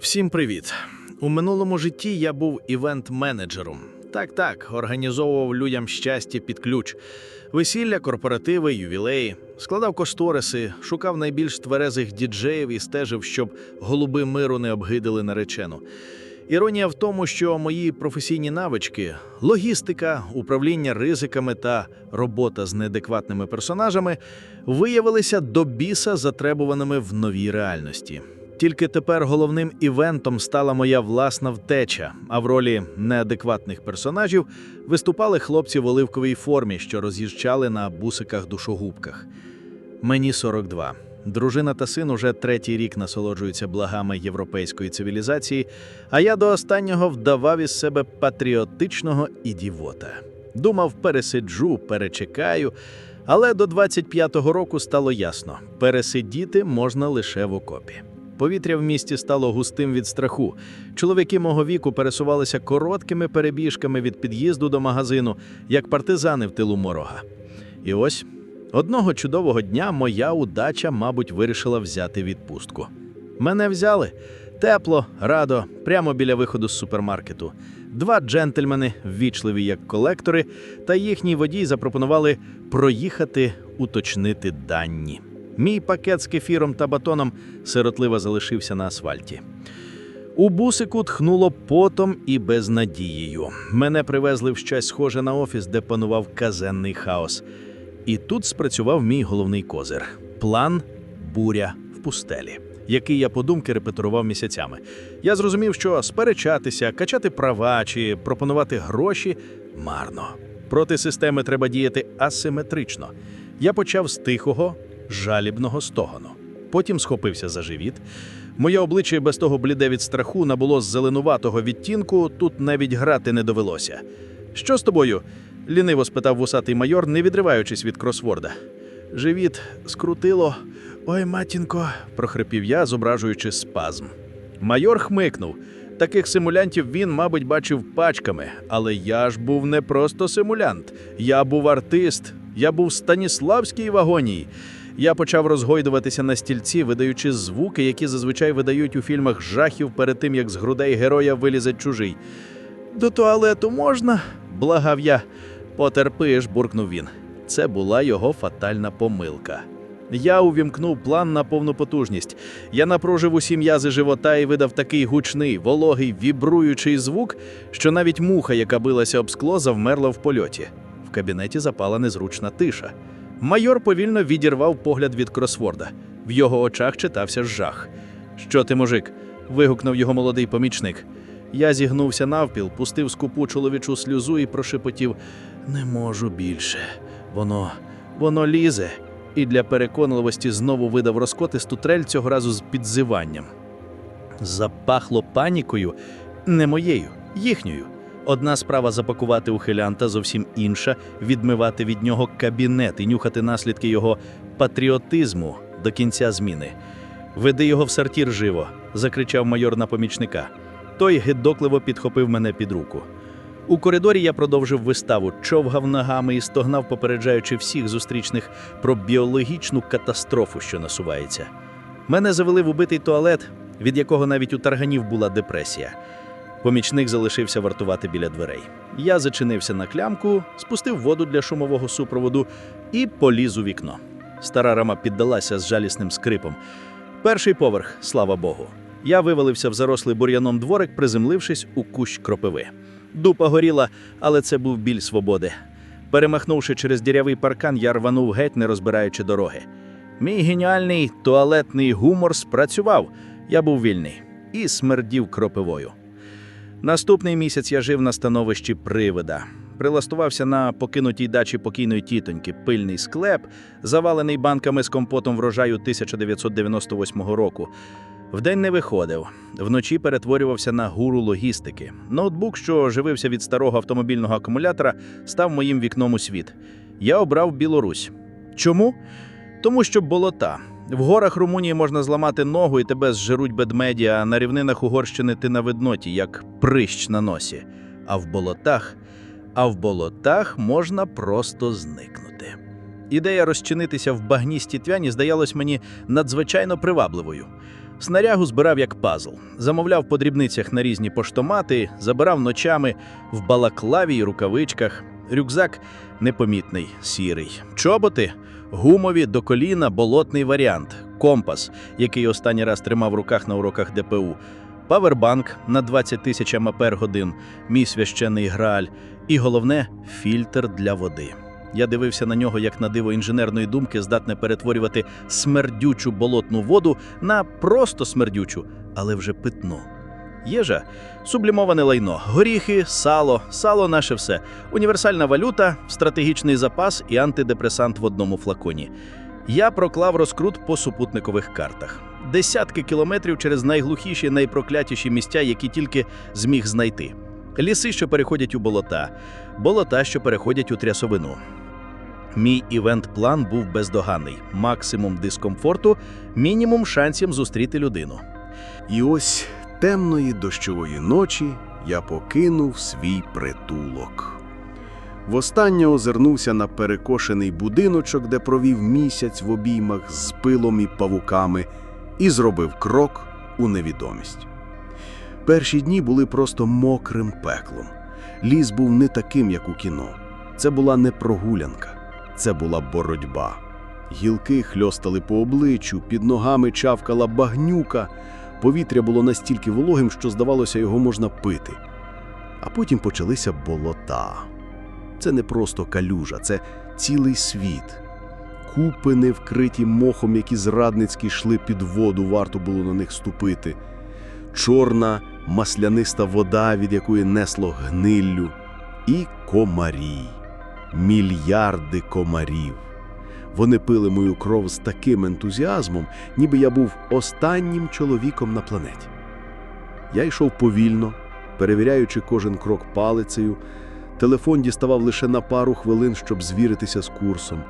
Всім привіт! У минулому житті я був івент-менеджером. Так, так, організовував людям щастя під ключ, весілля, корпоративи, ювілеї, складав кошториси, шукав найбільш тверезих діджеїв і стежив, щоб голуби миру не обгидили наречену. Іронія в тому, що мої професійні навички, логістика, управління ризиками та робота з неадекватними персонажами виявилися до біса затребуваними в новій реальності. Тільки тепер головним івентом стала моя власна втеча, а в ролі неадекватних персонажів виступали хлопці в оливковій формі, що роз'їжджали на бусиках-душогубках. Мені 42. Дружина та син уже третій рік насолоджуються благами європейської цивілізації, а я до останнього вдавав із себе патріотичного ідіота. Думав, пересиджу, перечекаю, але до 25-го року стало ясно: пересидіти можна лише в окопі. Повітря в місті стало густим від страху. Чоловіки мого віку пересувалися короткими перебіжками від під'їзду до магазину, як партизани в тилу морога. І ось одного чудового дня моя удача, мабуть, вирішила взяти відпустку. Мене взяли тепло, радо, прямо біля виходу з супермаркету. Два джентльмени, ввічливі як колектори, та їхній водій запропонували проїхати, уточнити дані. Мій пакет з кефіром та батоном сиротливо залишився на асфальті. У бусику тхнуло потом і безнадією. Мене привезли в щось схоже на офіс, де панував казенний хаос. І тут спрацював мій головний козир план буря в пустелі, який я подумки репетирував місяцями. Я зрозумів, що сперечатися, качати права чи пропонувати гроші марно. Проти системи треба діяти асиметрично. Я почав з тихого, жалібного стогону. Потім схопився за живіт. Моє обличчя без того бліде від страху набуло з зеленуватого відтінку, тут навіть грати не довелося. Що з тобою? ліниво спитав вусатий майор, не відриваючись від кросворда. Живіт скрутило. Ой, матінко, прохрипів я, зображуючи спазм. Майор хмикнув. Таких симулянтів він, мабуть, бачив пачками, але я ж був не просто симулянт. Я був артист, я був Станіславський вагоній. Я почав розгойдуватися на стільці, видаючи звуки, які зазвичай видають у фільмах жахів перед тим, як з грудей героя вилізе чужий. До туалету можна? благав я. Потерпиш, буркнув він. Це була його фатальна помилка. Я увімкнув план на повну потужність. Я напружив усі м'язи живота і видав такий гучний, вологий, вібруючий звук, що навіть муха, яка билася об скло, завмерла в польоті. В кабінеті запала незручна тиша. Майор повільно відірвав погляд від кросворда. В його очах читався жах. Що ти, мужик? вигукнув його молодий помічник. Я зігнувся навпіл, пустив скупу чоловічу сльозу і прошепотів: не можу більше. Воно, воно лізе. І для переконливості знову видав розкотисту трель цього разу з підзиванням. Запахло панікою, не моєю, їхньою. Одна справа запакувати ухилянта, зовсім інша відмивати від нього кабінет і нюхати наслідки його патріотизму до кінця зміни. Веди його в сортір живо, закричав майор на помічника. Той гидокливо підхопив мене під руку. У коридорі я продовжив виставу, човгав ногами і стогнав, попереджаючи всіх зустрічних про біологічну катастрофу, що насувається. Мене завели в убитий туалет, від якого навіть у тарганів була депресія. Помічник залишився вартувати біля дверей. Я зачинився на клямку, спустив воду для шумового супроводу і поліз у вікно. Стара рама піддалася з жалісним скрипом. Перший поверх, слава Богу. Я вивалився в зарослий бур'яном дворик, приземлившись у кущ кропиви. Дупа горіла, але це був біль свободи. Перемахнувши через дірявий паркан, я рванув геть, не розбираючи дороги. Мій геніальний туалетний гумор спрацював. Я був вільний і смердів кропивою. Наступний місяць я жив на становищі привида. Прилаштувався на покинутій дачі покійної тітоньки, пильний склеп, завалений банками з компотом врожаю 1998 року. Вдень не виходив, вночі перетворювався на гуру логістики. Ноутбук, що живився від старого автомобільного акумулятора, став моїм вікном у світ. Я обрав Білорусь. Чому? Тому що болота. В горах Румунії можна зламати ногу і тебе зжируть бедмеді, а на рівнинах Угорщини ти на видноті, як прищ на носі. А в болотах, а в болотах можна просто зникнути. Ідея розчинитися в багністій твяні здавалась мені надзвичайно привабливою. Снарягу збирав як пазл, замовляв по дрібницях на різні поштомати, забирав ночами в балаклаві й рукавичках. Рюкзак непомітний, сірий. Чоботи гумові до коліна, болотний варіант, компас, який останній раз тримав в руках на уроках ДПУ, павербанк на 20 тисяч ампер годин, мій священний грааль, і головне фільтр для води. Я дивився на нього як на диво інженерної думки, здатне перетворювати смердючу болотну воду на просто смердючу, але вже питну. Їжа сублімоване лайно, горіхи, сало, сало наше все, універсальна валюта, стратегічний запас і антидепресант в одному флаконі. Я проклав розкрут по супутникових картах. Десятки кілометрів через найглухіші, найпроклятіші місця, які тільки зміг знайти. Ліси, що переходять у болота, болота, що переходять у трясовину. Мій івент-план був бездоганний: максимум дискомфорту, мінімум шансів зустріти людину. І ось темної дощової ночі я покинув свій притулок. Востаннє озирнувся на перекошений будиночок, де провів місяць в обіймах з пилом і павуками, і зробив крок у невідомість. Перші дні були просто мокрим пеклом. Ліс був не таким, як у кіно. Це була не прогулянка, це була боротьба. Гілки хльостали по обличчю, під ногами чавкала багнюка. Повітря було настільки вологим, що здавалося, його можна пити. А потім почалися болота. Це не просто калюжа, це цілий світ. Купини, вкриті мохом, які зрадницьки йшли під воду, варто було на них ступити. Чорна масляниста вода, від якої несло гниллю. І комарі. Мільярди комарів. Вони пили мою кров з таким ентузіазмом, ніби я був останнім чоловіком на планеті. Я йшов повільно, перевіряючи кожен крок палицею. Телефон діставав лише на пару хвилин, щоб звіритися з курсом.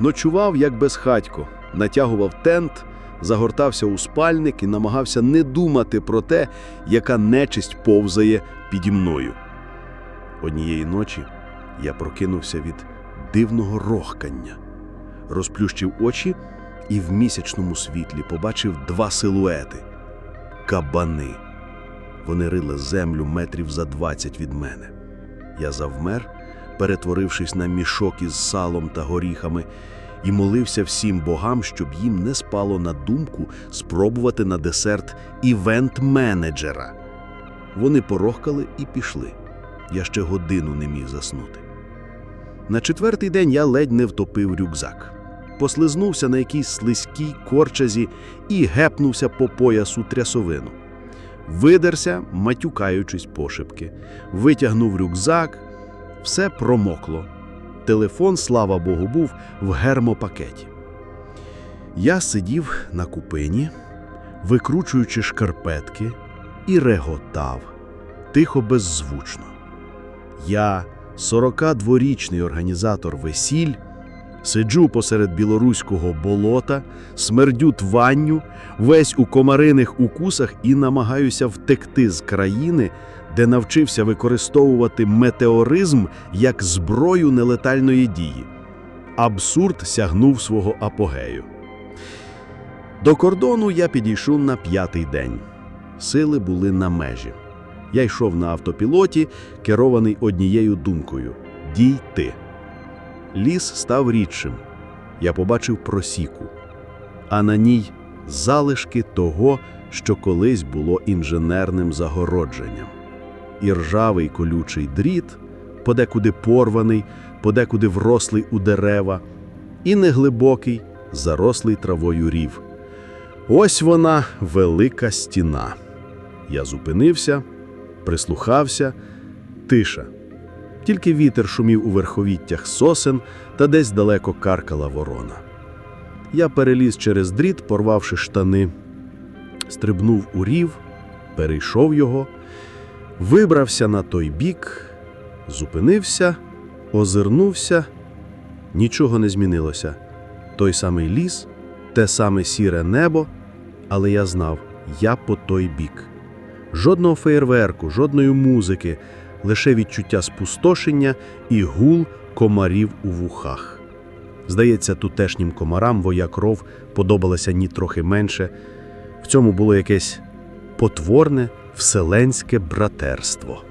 Ночував, як безхатько, натягував тент, загортався у спальник і намагався не думати про те, яка нечисть повзає піді мною. Однієї ночі я прокинувся від дивного рохкання розплющив очі і в місячному світлі побачив два силуети кабани. Вони рили землю метрів за двадцять від мене. Я завмер, перетворившись на мішок із салом та горіхами, і молився всім богам, щоб їм не спало на думку спробувати на десерт івент-менеджера. Вони порохкали і пішли. Я ще годину не міг заснути. На четвертий день я ледь не втопив рюкзак. Послизнувся на якійсь слизькій корчазі і гепнувся по поясу трясовину. Видерся, матюкаючись пошепки, витягнув рюкзак, все промокло. Телефон, слава Богу, був в гермопакеті. Я сидів на купині, викручуючи шкарпетки, і реготав, тихо беззвучно. Я, 42-річний організатор весіль, сиджу посеред білоруського болота, смердю тванню, весь у комариних укусах і намагаюся втекти з країни, де навчився використовувати метеоризм як зброю нелетальної дії. Абсурд сягнув свого апогею. До кордону я підійшов на п'ятий день. Сили були на межі. Я йшов на автопілоті, керований однією думкою дійти. Ліс став рідшим. Я побачив просіку, а на ній залишки того, що колись було інженерним загородженням. І ржавий колючий дріт, подекуди порваний, подекуди врослий у дерева, і неглибокий, зарослий травою рів. Ось вона велика стіна. Я зупинився, прислухався, тиша. Тільки вітер шумів у верховіттях сосен та десь далеко каркала ворона. Я переліз через дріт, порвавши штани, стрибнув у рів, перейшов його, вибрався на той бік, зупинився, озирнувся. Нічого не змінилося. Той самий ліс, те саме сіре небо, але я знав, я по той бік. Жодного феєрверку, жодної музики, лише відчуття спустошення і гул комарів у вухах. Здається, тутешнім комарам моя кров подобалася ні трохи менше. В цьому було якесь потворне вселенське братерство.